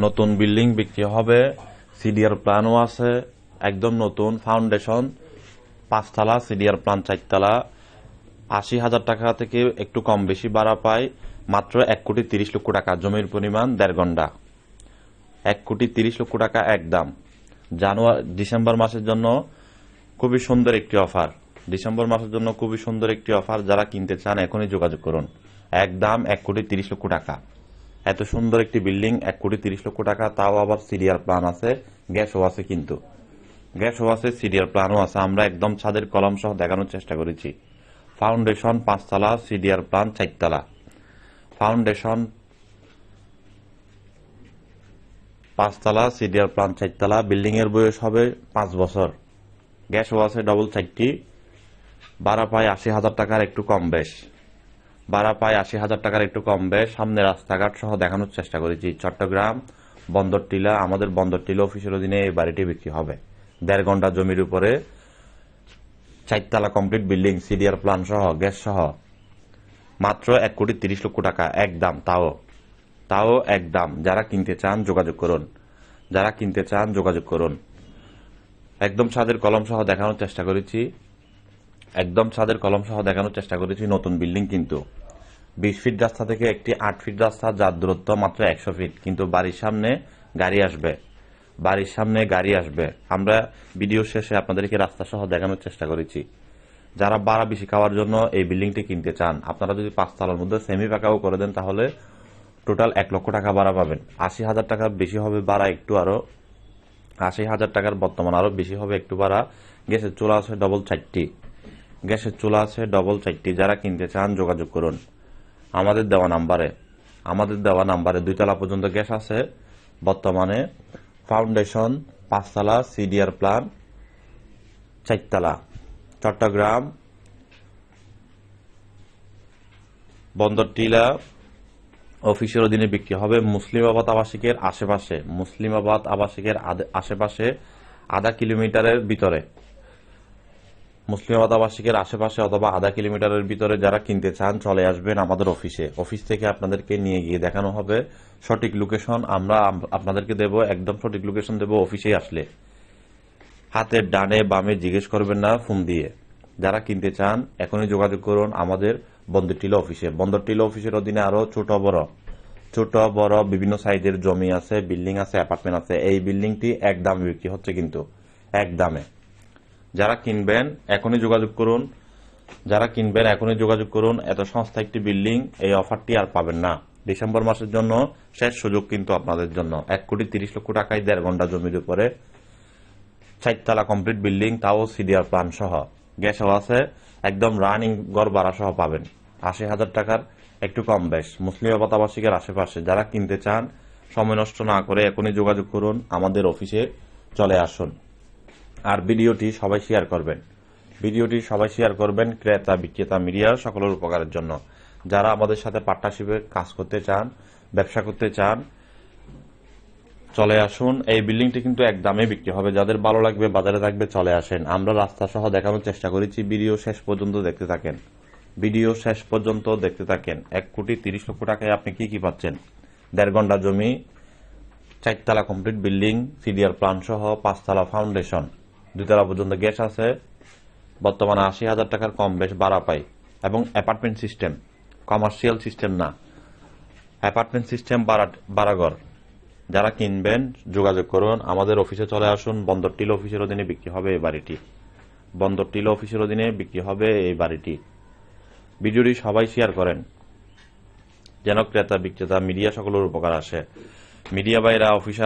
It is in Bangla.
নতুন বিল্ডিং বিক্রি হবে সিডিআর প্ল্যানও আছে, একদম নতুন ফাউন্ডেশন পাঁচতলা সিডিআর প্ল্যান চারতলা। আশি হাজার টাকা থেকে একটু কম বেশি ভাড়া পায়, মাত্র এক কোটি তিরিশ লক্ষ টাকা জমির পরিমাণ দেড় ঘণ্টা। এক কোটি তিরিশ লক্ষ টাকা একদম। জানুয়ারি, ডিসেম্বর মাসের জন্য খুবই সুন্দর একটি অফার ডিসেম্বর মাসের জন্য খুবই সুন্দর একটি অফার যারা কিনতে চান এখনই যোগাযোগ করুন। একদম এক কোটি তিরিশ লক্ষ টাকা। এত সুন্দর একটি বিল্ডিং, এক কোটি তিরিশ লক্ষ টাকা, তাও আবার সিরিয়াল প্ল্যান আছে গ্যাসও আছে কিন্তু। গ্যাসও আছে সিরিয়াল প্ল্যানও আছে, আমরা একদম ছাদের কলম সহ দেখানোর চেষ্টা করেছি। ফাউন্ডেশন পাঁচতলা সিডিআর প্ল্যান চারতলা। ফাউন্ডেশন পাঁচতলা সিডিআর প্ল্যান চারতলা বিল্ডিং এর বয়স হবে পাঁচ বছর। গ্যাসও আছে ডবল চারটি ভাড়া পায় আশি হাজার টাকার একটু কম বেশ। ভাড়া পায় আশি হাজার টাকার একটু কম বেশ। সামনে রাস্তাঘাট সহ দেখানোর চেষ্টা করেছি। চট্টগ্রাম বন্দর টিলা, আমাদের বন্দর টিলা অফিসের অধীনে এই বাড়িটি বিক্রি হবে। দেড় ঘণ্টা জমির উপরে চারতলা কমপ্লিট বিল্ডিং, সিডিআর প্ল্যান সহ, গ্যাস সহ। মাত্র এক কোটি তিরিশ লক্ষ টাকা, এক দাম, তাও। তাও এক দাম। যারা কিনতে চান, যোগাযোগ করুন। যারা কিনতে চান, যোগাযোগ করুন। একদম ছাদের কলম সহ দেখানোর চেষ্টা করেছি। একদম ছাদের কলম সহ দেখানোর চেষ্টা করেছি। নতুন বিল্ডিং কিন্তু। বিশ ফিট রাস্তা থেকে একটি আট ফিট রাস্তা, যার দূরত্ব মাত্র একশো ফিট। কিন্তু বাড়ির সামনে গাড়ি আসবে। বাড়ির সামনে গাড়ি আসবে। আমরা ভিডিও শেষে আপনাদেরকে রাস্তা সহ দেখানোর চেষ্টা করেছি। যারা বাড়া বেশি খাওয়ার জন্য এই বিল্ডিংটি কিনতে চান, আপনারা যদি পাঁচতলার মধ্যে সেমি পাকাও করে দেন, তাহলে টোটাল এক লক্ষ টাকা ভাড়া পাবেন। আশি হাজার টাকা বেশি হবে ভাড়া একটু আরও। আশি হাজার টাকার বর্তমান আরও বেশি হবে একটু ভাড়া। গ্যাসের চুলা আছে ডবল চারটি। গ্যাসের চুলা আছে ডবল চারটি। যারা কিনতে চান, যোগাযোগ করুন। আমাদের দেওয়া নাম্বারে, আমাদের দেওয়া নাম্বারে দুইতলা পর্যন্ত গ্যাস আছে। বর্তমানে ফাউন্ডেশন পাঁচতলা সিডিআর প্ল্যান চারতলা, চট্টগ্রাম, বন্দর টিলা, অফিসের অধীনে বিক্রি হবে মুসলিমাবাদ আবাসিকের আশেপাশে মুসলিমাবাদ আবাসিকের আশেপাশে আধা কিলোমিটারের ভিতরে। মুসলিমাবাদ আবাসিকের আশেপাশে অথবা আধা কিলোমিটারের ভিতরে যারা কিনতে চান, চলে আসবেন আমাদের অফিসে। অফিস থেকে আপনাদেরকে নিয়ে গিয়ে দেখানো হবে সঠিক লোকেশন আমরা আপনাদেরকে দেব, একদম সঠিক লোকেশন দেব অফিসে আসলে। হাতের ডানে বামে জিজ্ঞেস করবেন না, ফোন দিয়ে। যারা কিনতে চান, এখনই যোগাযোগ করুন আমাদের বন্দর টিলা অফিসে। বন্দর টিলা অফিসের অধীনে আরও ছোট বড়। ছোট, বড়, বিভিন্ন সাইজের জমি আছে, বিল্ডিং আছে, অ্যাপার্টমেন্ট আছে। এই বিল্ডিংটি এক দামে বিক্রি হচ্ছে কিন্তু এক দামে যারা কিনবেন, এখনই যোগাযোগ করুন। যারা কিনবেন, এখনই যোগাযোগ করুন। এত সংস্থা, একটি বিল্ডিং, এই অফারটি আর পাবেন না। ডিসেম্বর মাসের জন্য শেষ সুযোগ কিন্তু আপনাদের জন্য। এক কোটি তিরিশ লক্ষ টাকায় দেড় ঘণ্টা জমির উপরে চারতলা কমপ্লিট বিল্ডিং, তাও সিডিআর প্ল্যান সহ। গ্যাসও আছে, একদম রানিং গড় ভাড়া সহ পাবেন। আশি হাজার টাকার একটু কম বেশ। মুসলিম আবাসিকের আশেপাশে যারা কিনতে চান, সময় নষ্ট না করে এখনই যোগাযোগ করুন। আমাদের অফিসে চলে আসুন। আর ভিডিওটি সবাই শেয়ার করবেন। ভিডিওটি সবাই শেয়ার করবেন ক্রেতা, বিক্রেতা, মিডিয়া সকলের উপকারের জন্য। যারা আমাদের সাথে পার্টনারশিপে কাজ করতে চান, ব্যবসা করতে চান, চলে আসুন। এই বিল্ডিংটি কিন্তু এক দামে বিক্রি হবে। যাদের ভালো লাগবে, বাজারে থাকবে, চলে আসেন। আমরা রাস্তা সহ দেখানোর চেষ্টা করেছি। ভিডিও শেষ পর্যন্ত দেখতে থাকেন। ভিডিও শেষ পর্যন্ত দেখতে থাকেন। এক কোটি তিরিশ লক্ষ টাকায় আপনি কি কি পাচ্ছেন? দেড় ঘণ্টা জমি, চারতলা কমপ্লিট বিল্ডিং সিডিআর প্ল্যান সহ পাঁচতলা ফাউন্ডেশন দুতলা পর্যন্ত গ্যাস আছে, বর্তমানে আশি হাজার টাকার কম বেশ ভাড়া পাই। এবং অ্যাপার্টমেন্ট সিস্টেম, কমার্শিয়াল সিস্টেম না। অ্যাপার্টমেন্ট সিস্টেম বারাগর যারা কিনবেন, যোগাযোগ করুন। আমাদের অফিসে চলে আসুন। বন্দর টিল অফিসের অধীনে বিক্রি হবে এই বাড়িটি। বন্দর টিল অফিসের অধীনে বিক্রি হবে এই বাড়িটি। ভিডিওটি সবাই শেয়ার করেন। যেন ক্রেতা বিক্রেতা মিডিয়া সকলের উপকার আসে। মিডিয়া বাইরা অফিসার